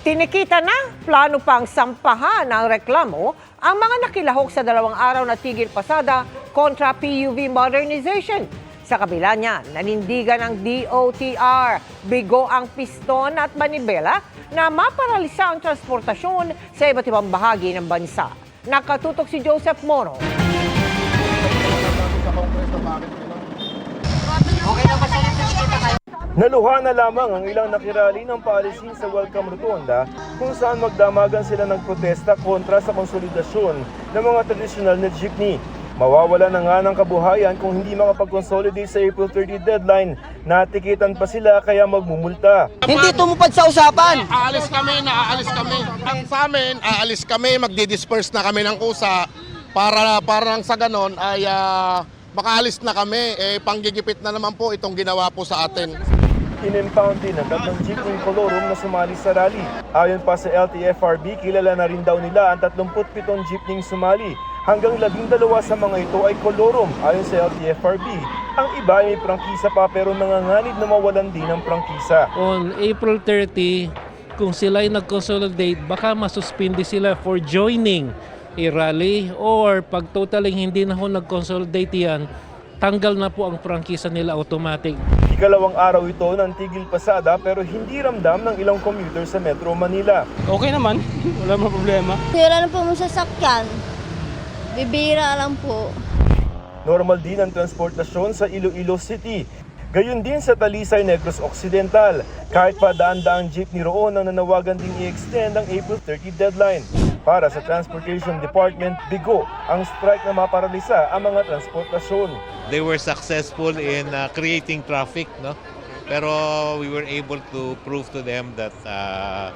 Tinikita na, plano pang sampahan ng reklamo ang mga nakilahok sa dalawang araw na tigil pasada kontra PUV modernization. Sa kabila niya, nanindigan ng DOTR, bigo ang piston at manibela na maparalisa ang transportasyon sa iba't ibang bahagi ng bansa. Nakatutok si Joseph Moro. Naluha na lamang ang ilang nakirali ng paalisin sa Welcome Rotonda kung saan magdamagan sila ng protesta kontra sa konsolidasyon ng mga tradisyonal na jeepney. Mawawala na nga ng kabuhayan kung hindi makapag-consolidate sa April 30 deadline. Natikitan pa sila kaya magmumulta. Hindi tumupad sa usapan. Aalis kami, naaalis kami. Ang sa amin, aalis kami, magdi-disperse na kami ng kusa para parang sa ganon ay ah, makaalis na kami. Eh, panggigipit na naman po itong ginawa po sa atin. In-impound din ang tatlong jeepney kolorum na sumali sa rally. Ayon pa sa LTFRB, kilala na rin daw nila ang 37 jeepney sumali. Hanggang labing dalawa sa mga ito ay kolorum ayon sa LTFRB. Ang iba ay may prangkisa pa pero nanganganib na mawalan din ng prangkisa. on April 30, kung sila ay nag-consolidate, baka masuspindi sila for joining a rally or pag totaling hindi na ho nag-consolidate yan, tanggal na po ang prangkisa nila automatic. Ikalawang araw ito ng tigil pasada pero hindi ramdam ng ilang commuter sa Metro Manila. Okay naman, wala mo problema. Wala na po mo sasakyan. Bibira lang po. Normal din ang transportasyon sa Iloilo City. Gayun din sa Talisay Negros Occidental. Kahit pa daan-daang jeepney roon ang nanawagan ding i-extend ang April 30 deadline. Para sa Transportation Department, bigo ang strike na maparalisa ang mga transportasyon. they were successful in uh, creating traffic, no? Pero we were able to prove to them that uh,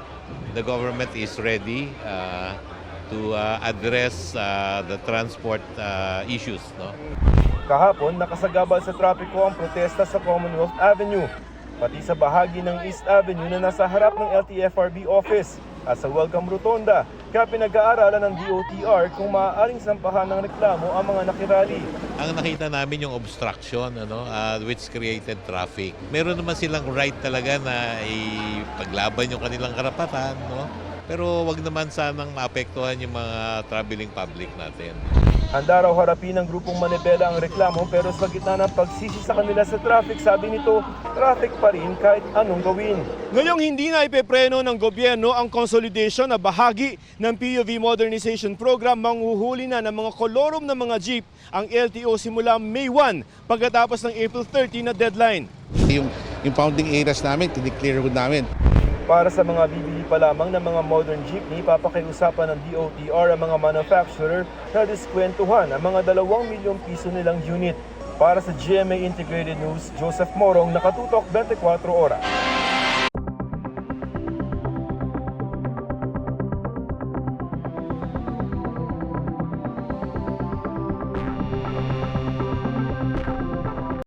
the government is ready uh, to uh, address uh, the transport uh, issues, no? Kahapon, nakasagabal sa trapiko ang protesta sa Commonwealth Avenue, pati sa bahagi ng East Avenue na nasa harap ng LTFRB office at sa Welcome Rotonda. Kaya pinag-aaralan ng DOTR kung maaaring sampahan ng reklamo ang mga nakirali. Ang nakita namin yung obstruction, ano, uh, which created traffic. Meron naman silang right talaga na ipaglaban yung kanilang karapatan, no? Pero wag naman sanang maapektuhan yung mga traveling public natin. Handa raw harapin ng grupong Manibela ang reklamo pero sa gitna ng pagsisi sa kanila sa traffic, sabi nito, traffic pa rin kahit anong gawin. Ngayong hindi na ipepreno ng gobyerno ang consolidation na bahagi ng PUV Modernization Program, manghuhuli na ng mga kolorum ng mga jeep ang LTO simula May 1 pagkatapos ng April 30 na deadline. Yung impounding areas namin, tiniklear ho namin. Para sa mga bibili pa lamang ng mga modern jeepney, papakiusapan ng DOTR ang mga manufacturer na diskwentuhan ang mga 2 milyong piso nilang unit. Para sa GMA Integrated News, Joseph Morong, nakatutok 24 oras.